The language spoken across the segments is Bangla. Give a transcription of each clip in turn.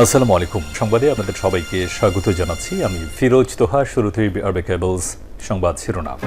আসসালামু আলাইকুম। সংবাদে আপনাদের সবাইকে স্বাগত জানাচ্ছি। আমি ফিরোজ তোহা শুরুতেই আরবে কেবলস সংবাদ শিরোনাম।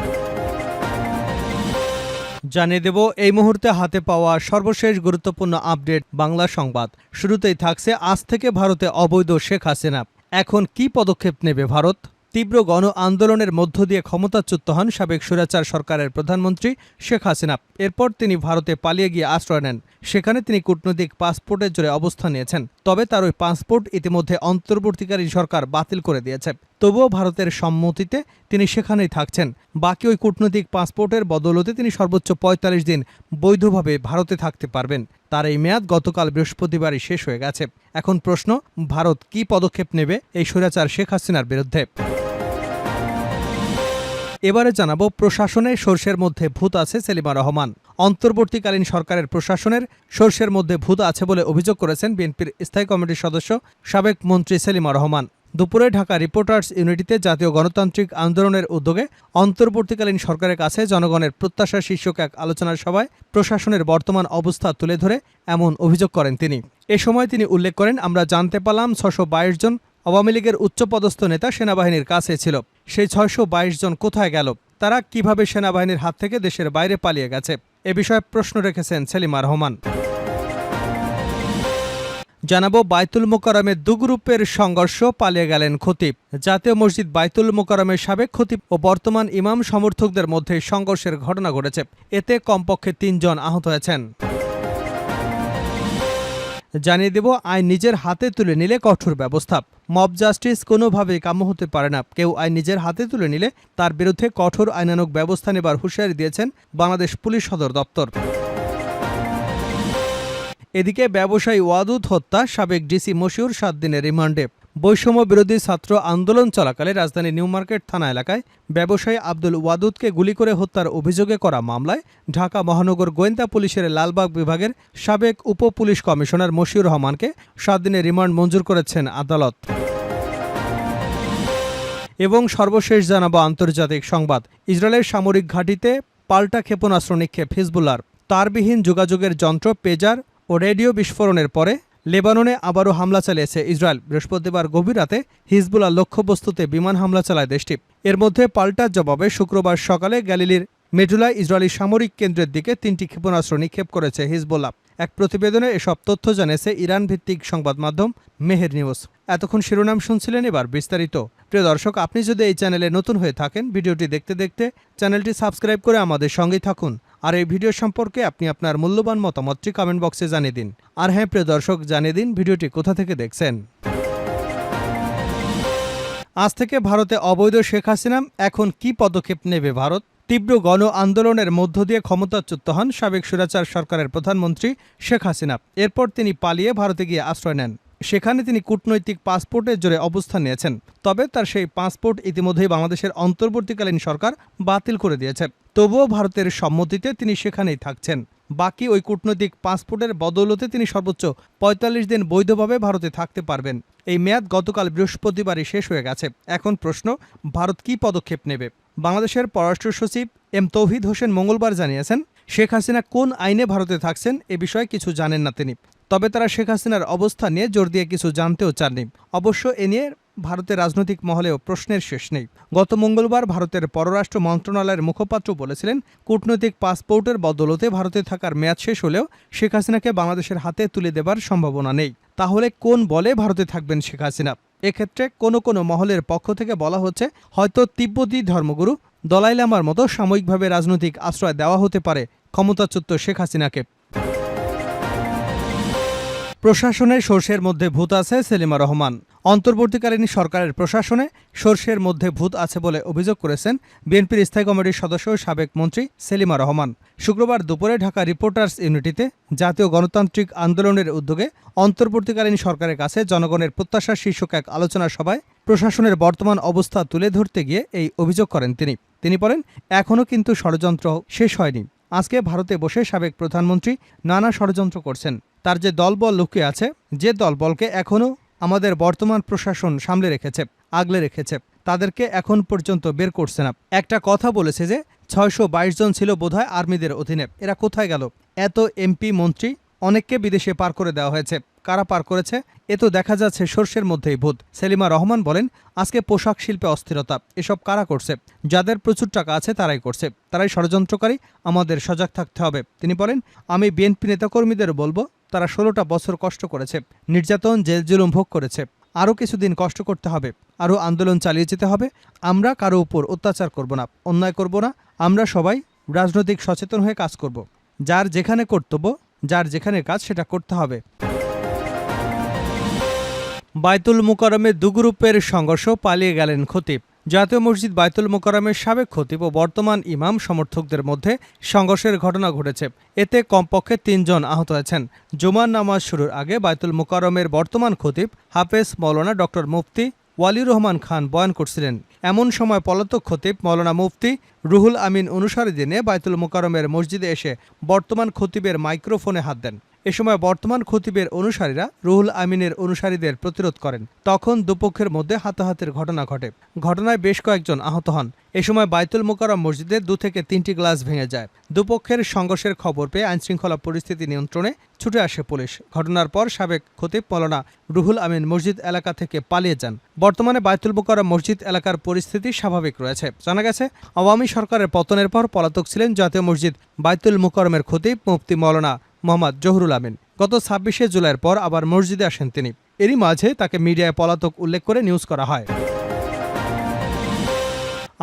জানিয়ে দেব, এই মুহূর্তে হাতে পাওয়া সর্বশেষ গুরুত্বপূর্ণ আপডেট বাংলা সংবাদ। শুরুতেই থাকছে আজ থেকে ভারতে অবৈধ শেখ হাসিনা। এখন কি পদক্ষেপ নেবে ভারত? তীব্র গণ আন্দোলনের মধ্য দিয়ে ক্ষমতাচ্যুত হন সাবেক স্বৈরাচার সরকারের প্রধানমন্ত্রী শেখ হাসিনা। এরপর তিনি ভারতে পালিয়ে গিয়ে আশ্রয় নেন। সেখানে তিনি কূটনৈতিক পাসপোর্টের জোরে অবস্থান নিয়েছেন। তবে তার ওই পাসপোর্ট ইতিমধ্যে অন্তর্বর্তীকারী সরকার বাতিল করে দিয়েছে। তবুও ভারতের সম্মতিতে তিনি সেখানেই থাকছেন। বাকি ওই কূটনৈতিক পাসপোর্টের বদলতে তিনি সর্বোচ্চ পঁয়তাল্লিশ দিন বৈধভাবে ভারতে থাকতে পারবেন। তার এই মেয়াদ গতকাল বৃহস্পতিবারই শেষ হয়ে গেছে। এখন প্রশ্ন, ভারত কি পদক্ষেপ নেবে এই স্বৈরাচার শেখ হাসিনার বিরুদ্ধে? এবারে জানাব, প্রশাসনে সর্ষের মধ্যে ভূত আছে সেলিমা রহমান। অন্তর্বর্তীকালীন সরকারের প্রশাসনের সর্ষের মধ্যে ভূত আছে বলে অভিযোগ করেছেন বিএনপির স্থায়ী কমিটির সদস্য সাবেক মন্ত্রী সেলিমা রহমান। দুপুরে ঢাকা রিপোর্টার্স ইউনিটিতে জাতীয় গণতান্ত্রিক আন্দোলনের উদ্যোগে অন্তর্বর্তীকালীন সরকারের কাছে জনগণের প্রত্যাশা শীর্ষক এক আলোচনার সভায় প্রশাসনের বর্তমান অবস্থা তুলে ধরে এমন অভিযোগ করেন তিনি। এ সময় তিনি উল্লেখ করেন, আমরা জানতে পারলাম ছশো জন আওয়ামী লীগের উচ্চপদস্থ নেতা সেনাবাহিনীর কাছে ছিল। সেই ছয়শো বাইশ জন কোথায় গেল? তারা কীভাবে সেনাবাহিনীর হাত থেকে দেশের বাইরে পালিয়ে গেছে? এ বিষয়ে প্রশ্ন রেখেছেন সেলিমা রহমান। জানাব, বাইতুল মোকারমের দু গ্রুপের সংঘর্ষ পালিয়ে গেলেন খতিব। জাতীয় মসজিদ বাইতুল মোকারমের সাবেক খতিব ও বর্তমান ইমাম সমর্থকদের মধ্যে সংঘর্ষের ঘটনা ঘটেছে। এতে কমপক্ষে তিনজন আহত হয়েছেন। জানিয়ে দেব, আইন নিজের হাতে তুলে নিলে কঠোর ব্যবস্থা। মব জাস্টিস কোনোভাবেই কাম্য হতে পারে না। কেউ আইন নিজের হাতে তুলে নিলে তার বিরুদ্ধে কঠোর আইনানুগ ব্যবস্থা নেবার হুঁশিয়ারি দিয়েছেন বাংলাদেশ পুলিশ সদর দপ্তর। এদিকে ব্যবসায়ী ওয়াদুদ হত্যা, সাবেক ডিসি মশিউর সাত দিনের রিমান্ডে। বৈষম্য বিরোধী ছাত্র আন্দোলন চলাকালে রাজধানী নিউ মার্কেট থানা এলাকায় ব্যবসায়ী আব্দুল ওয়াদুদকে গুলি করে হত্যার অভিযোগে করা মামলায় ঢাকা মহানগর গোয়েন্দা পুলিশের লালবাগ বিভাগের সাবেক উপ পুলিশ কমিশনার মশিউর রহমানকে সাত দিনের রিমান্ড মঞ্জুর করেছেন আদালত। এবং সর্বশেষ জানাব আন্তর্জাতিক সংবাদ। ইসরায়েলের সামরিক ঘাঁটিতে পাল্টা ক্ষেপণাস্ত্র নিক্ষেপ হিজবুল্লার তারবিহীন যোগাযোগের যন্ত্র পেজার ও রেডিও বিস্ফোরণের পরে লেবাননে আবারও হামলা চালিয়েছে ইসরায়েল। বৃহস্পতিবার গভীর রাতে হিজবুল্লাহ লক্ষ্যবস্তুতে বিমান হামলা চালায় দেশটি। এর মধ্যে পাল্টার জবাবে শুক্রবার সকালে গ্যালিলির মেডুলায় ইসরায়েলি সামরিক কেন্দ্রের দিকে তিনটি ক্ষেপণাস্ত্র নিক্ষেপ করেছে হিজবুল্লাহ। এক প্রতিবেদনে এসব তথ্য জানিয়েছে ইরান ভিত্তিক সংবাদ মাধ্যম মেহের নিউজ। এতক্ষণ শিরোনাম শুনছিলেন এবার বিস্তারিত। প্রিয় দর্শক, আপনি যদি এই চ্যানেলে নতুন হয়ে থাকেন, ভিডিওটি দেখতে দেখতে চ্যানেলটি সাবস্ক্রাইব করে আমাদের সঙ্গেই থাকুন। আর এই ভিডিও সম্পর্কে আপনি আপনার মূল্যবান মতামতটি কমেন্ট বক্সে জানিয়ে দিন। আর হ্যাঁ প্রিয় দর্শক, জানিয়ে দিন ভিডিওটি কোথা থেকে দেখছেন। আজ থেকে ভারতে অবৈধ শেখ হাসিনা এখন কি পদক্ষেপ নেবে ভারত? তীব্র গণ আন্দোলনের মধ্য দিয়ে ক্ষমতাচ্যুত হন সাবেক সুরাচার সরকারের প্রধানমন্ত্রী শেখ হাসিনা। এরপর তিনি পালিয়ে ভারতে গিয়ে আশ্রয় নেন। সেখানে তিনি কূটনৈতিক পাসপোর্টের জোরে অবস্থান নিয়েছেন। তবে তার সেই পাসপোর্ট ইতিমধ্যেই বাংলাদেশের অন্তর্বর্তীকালীন সরকার বাতিল করে দিয়েছে। তবুও ভারতের সম্মতিতে তিনি সেখানেই থাকছেন। বাকি ওই কূটনৈতিক পাসপোর্টের বদৌলতে তিনি সর্বোচ্চ পঁয়তাল্লিশ দিন বৈধভাবে ভারতে থাকতে পারবেন। এই মেয়াদ গতকাল বৃহস্পতিবারই শেষ হয়ে গেছে। এখন প্রশ্ন, ভারত কি পদক্ষেপ নেবে? বাংলাদেশের পররাষ্ট্র সচিব এম তৌহিদ হোসেন মঙ্গলবার জানিয়েছেন, শেখ হাসিনা কোন আইনে ভারতে থাকছেন এ বিষয়ে কিছু জানেন না তিনি। তবে তারা শেখ হাসিনার অবস্থা নিয়ে জোর দিয়ে কিছু জানতেও চাননি। অবশ্য এ নিয়ে ভারতের রাজনৈতিক মহলেও প্রশ্নের শেষ নেই। গত মঙ্গলবার ভারতের পররাষ্ট্র মন্ত্রণালয়ের মুখপাত্র বলেছিলেন, কূটনৈতিক পাসপোর্টের বদলতে ভারতে থাকার মেয়াদ শেষ হলেও শেখ হাসিনাকে বাংলাদেশের হাতে তুলে দেবার সম্ভাবনা নেই। তাহলে কোন বলে ভারতে থাকবেন শেখ হাসিনা? এক্ষেত্রে কোনো কোনো মহলের পক্ষ থেকে বলা হচ্ছে, হয়তো তিব্বতী ধর্মগুরু দলাই লামার মতো সাময়িকভাবে রাজনৈতিক আশ্রয় দেওয়া হতে পারে ক্ষমতাচ্যুত শেখ হাসিনাকে। প্রশাসনের সর্ষের মধ্যে ভূত আছে সেলিমা রহমান। অন্তর্বর্তীকালীন সরকারের প্রশাসনে সর্ষের মধ্যে ভূত আছে বলে অভিযোগ করেছেন বিএনপির স্থায়ী কমিটির সদস্য সাবেক মন্ত্রী সেলিমা রহমান। শুক্রবার দুপুরে ঢাকা রিপোর্টার্স ইউনিটিতে জাতীয় গণতান্ত্রিক আন্দোলনের উদ্যোগে অন্তর্বর্তীকালীন সরকারের কাছে জনগণের প্রত্যাশা শীর্ষক এক আলোচনা সভায় প্রশাসনের বর্তমান অবস্থা তুলে ধরতে গিয়ে এই অভিযোগ করেন তিনি। তিনি বলেন এখনও কিন্তু ষড়যন্ত্র শেষ হয়নি। আজকে ভারতে বসে সাবেক প্রধানমন্ত্রী নানা ষড়যন্ত্র করছেন। তার যে দলবল লুকিয়ে আছে, যে দলবলকে এখনও আমাদের বর্তমান প্রশাসন সামলে রেখেছে, আগলে রেখেছে, তাদেরকে এখন পর্যন্ত বের করছে না। একটা কথা বলেছে যে, ছয়শো বাইশ জন ছিল বোধহয় আর্মিদের অধীনে। এরা কোথায় গেল? এত এমপি, মন্ত্রী, অনেককে বিদেশে পার করে দেওয়া হয়েছে। কারা পার করেছে? এ তো দেখা যাচ্ছে সর্ষের মধ্যেই ভূত। সেলিমা রহমান বলেন, আজকে পোশাক শিল্পে অস্থিরতা। এসব কারা করছে? যাদের প্রচুর টাকা আছে, তারাই করছে। তারাই ষড়যন্ত্রকারী, আমাদের সজাগ থাকতে হবে। তিনি বলেন, আমি বিএনপি নেতাকর্মীদের বলব তারা ষোলোটা বছর কষ্ট করেছে। নির্যাতন, জেল জুলুম ভোগ করেছে। আরও কিছুদিন কষ্ট করতে হবে। আরও আন্দোলন চালিয়ে যেতে হবে। আমরা কারও উপর অত্যাচার করব না, অন্যায় করব না। আমরা সবাই রাজনৈতিক সচেতন হয়ে কাজ করব। যার যেখানে কর্তব্য, যার যেখানে কাজ, সেটা করতে হবে। বাইতুল মুকারমে দু গ্রুপের সংঘর্ষ পালিয়ে গেলেন খতিব। জাতীয় মসজিদ বাইতুল মোকারমের সাবেক খতিব ও বর্তমান ইমাম সমর্থকদের মধ্যে সংঘর্ষের ঘটনা ঘটেছে। এতে কমপক্ষে তিনজন আহত হয়েছেন। জুমার নামাজ শুরুর আগে বাইতুল মোকারমের বর্তমান খতিব হাফেজ মৌলানা ডক্টর মুফতি ওয়ালিউর রহমান খান বয়ান করছিলেন, এমন সময় পলাতক খতিব মৌলানা মুফতি রুহুল আমিন অনুসারীদের দিনে বাইতুল মোকারমের মসজিদে এসে বর্তমান খতিবের মাইক্রোফোনে হাত দেন। এ সময় বর্তমান খতিবের অনুসারীরা রুহুল আমিনের অনুসারীদের প্রতিরোধ করেন। তখন দুপক্ষের মধ্যে হাতাহাতির ঘটনা ঘটে। ঘটনায় বেশ কয়েকজন আহত হন। এ সময় বাইতুল মোকারম মসজিদে দু থেকে তিনটি গ্লাস ভেঙে যায়। দুপক্ষের সংঘর্ষের খবর পেয়ে আইনশৃঙ্খলা পরিস্থিতি নিয়ন্ত্রণে ছুটে আসে পুলিশ। ঘটনার পর সাবেক খতিব মৌলানা রুহুল আমিন মসজিদ এলাকা থেকে পালিয়ে যান। বর্তমানে বাইতুল মোকারম মসজিদ এলাকার পরিস্থিতি স্বাভাবিক রয়েছে। জানা গেছে, আওয়ামী সরকারের পতনের পর পলাতক ছিলেন জাতীয় মসজিদ বাইতুল মোকারমের খতিব মুফতি মৌলানা মোহাম্মদ জহুরুল আমিন। গত ছাব্বিশে জুলাইয়ের পর আবার মসজিদে আসেন তিনি। এরই মাঝে তাকে মিডিয়ায় পলাতক উল্লেখ করে নিউজ করা হয়।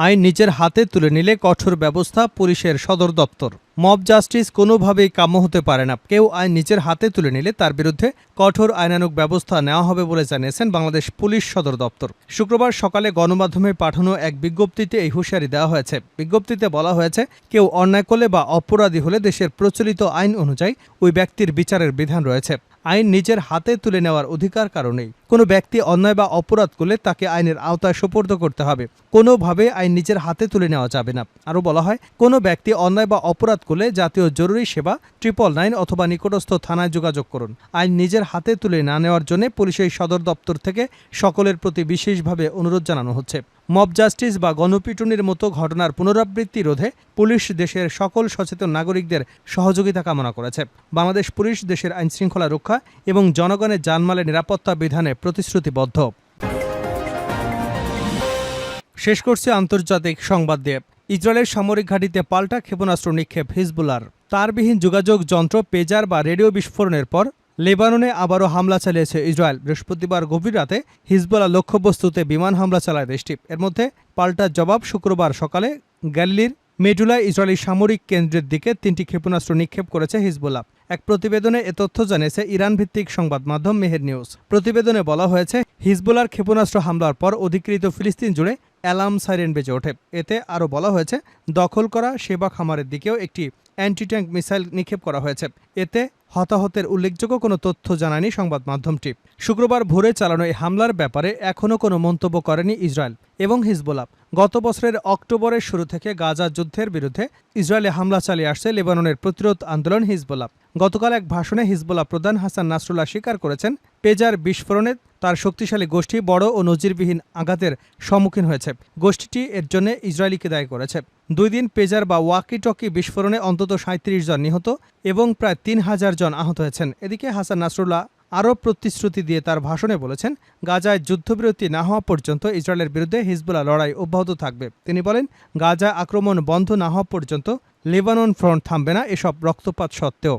আইন নিজের হাতে তুলে নিলে কঠোর ব্যবস্থা পুলিশের সদর দপ্তর। মব জাস্টিস কোনোভাবেই কাম্য হতে পারে না। কেউ আইন নিজের হাতে তুলে নিলে তার বিরুদ্ধে কঠোর আইনানুক ব্যবস্থা নেওয়া হবে বলে জানিয়েছেন বাংলাদেশ পুলিশ সদর দপ্তর। শুক্রবার সকালে গণমাধ্যমে পাঠানো এক বিজ্ঞপ্তিতে এই হুঁশিয়ারি দেওয়া হয়েছে। বিজ্ঞপ্তিতে বলা হয়েছে, কেউ অন্যায় করলে বা অপরাধী হলে দেশের প্রচলিত আইন অনুযায়ী ওই ব্যক্তির বিচারের বিধান রয়েছে। আইন নিজের হাতে তুলে নেওয়ার অধিকার কারণেই। কোনো ব্যক্তি অন্যায় বা অপরাধ করলে তাকে আইনের আওতায় সোপর্দ করতে হবে। কোনোভাবে আইন নিজের হাতে তুলে নেওয়া যাবে না। আরও বলা হয়, কোনো ব্যক্তি অন্যায় বা অপরাধ করলে জাতীয় জরুরি সেবা ট্রিপল নাইন অথবা নিকটস্থ থানায় যোগাযোগ করুন। আইন নিজের হাতে তুলে না নেওয়ার জন্য পুলিশের সদর দপ্তর থেকে সকলের প্রতি বিশেষভাবে অনুরোধ জানানো হচ্ছে। মব জাস্টিস বা গণপিটুনির মতো ঘটনার পুনরাবৃত্তি রোধে পুলিশ দেশের সকল সচেতন নাগরিকদের সহযোগিতা কামনা করেছে। বাংলাদেশ পুলিশ দেশের আইন শৃঙ্খলা রক্ষা এবং জনগণের জানমালের নিরাপত্তা বিধানে প্রতিশ্রুতিবদ্ধ। শেষ করছে আন্তর্জাতিক সংবাদ দিয়ে। ইসরায়েলের সামরিক ঘাঁটিতে পাল্টা ক্ষেপণাস্ত্র নিক্ষেপ হিজবুলার তারবিহীন যোগাযোগ যন্ত্র, পেজার বা রেডিও বিস্ফোরণের পর লেবাননে আবারও হামলা চালিয়েছে ইসরায়েল। বৃহস্পতিবার গভীর রাতে হিজবুল্লাহ লক্ষ্যবস্তুতে বিমান হামলা চালায় দেশটি। এর মধ্যে পাল্টা জবাব শুক্রবার সকালে গ্যালিলির মেডুলায় ইসরায়েলি সামরিক কেন্দ্রের দিকে তিনটি ক্ষেপণাস্ত্র নিক্ষেপ করেছে হিজবুল্লাহ। এক প্রতিবেদনে এ তথ্য জানিয়েছে ইরান ভিত্তিক সংবাদ মাধ্যম মেহের নিউজ। প্রতিবেদনে বলা হয়েছে হিজবুলার ক্ষেপণাস্ত্র হামলার পর অধিকৃত ফিলিস্তিন জুড়ে অ্যালার্ম সাইরেন বেজে ওঠে। এতে আরও বলা হয়েছে, দখল করা সেবা খামারের দিকেও একটি অ্যান্টি ট্যাঙ্ক মিসাইল নিক্ষেপ করা হয়েছে। এতে হতাহতের উল্লেখযোগ্য কোনো তথ্য জানায়নি সংবাদ মাধ্যমটি। শুক্রবার ভোরে চালানো এই হামলার ব্যাপারে এখনও কোনো মন্তব্য করেনি ইসরায়েল এবং হিজবোলা গত বছরের অক্টোবরের শুরু থেকে গাজা যুদ্ধের বিরুদ্ধে ইসরায়েলে হামলা চালিয়ে আসছে লেবাননের প্রতিরোধ আন্দোলন হিজবুল্লাহ। গতকাল এক ভাষণে হিজবোলা প্রধান হাসান নাসরুল্লাহ স্বীকার করেছেন, পেজার বিস্ফোরণে তার শক্তিশালী গোষ্ঠী বড় ও নজিরবিহীন আঘাতের সম্মুখীন হয়েছে। গোষ্ঠীটি এর জন্য ইসরায়েলিকে দায়ী করেছে। দুই দিন পেজার বা ওয়াকি টকি বিস্ফোরণে অন্তত সাঁত্রিশ জন নিহত এবং প্রায় তিন হাজার জন আহত হয়েছেন। এদিকে হাসান নাসরুল্লাহ আরও প্রতিশ্রুতি দিয়ে তার ভাষণে বলেছেন, গাজায় যুদ্ধবিরতি না হওয়া পর্যন্ত ইসরায়েলের বিরুদ্ধে হিজবুল্লাহ লড়াই অব্যাহত থাকবে। তিনি বলেন, গাজা আক্রমণ বন্ধ না হওয়া পর্যন্ত লেবানন ফ্রন্ট থামবে না এসব রক্তপাত সত্ত্বেও।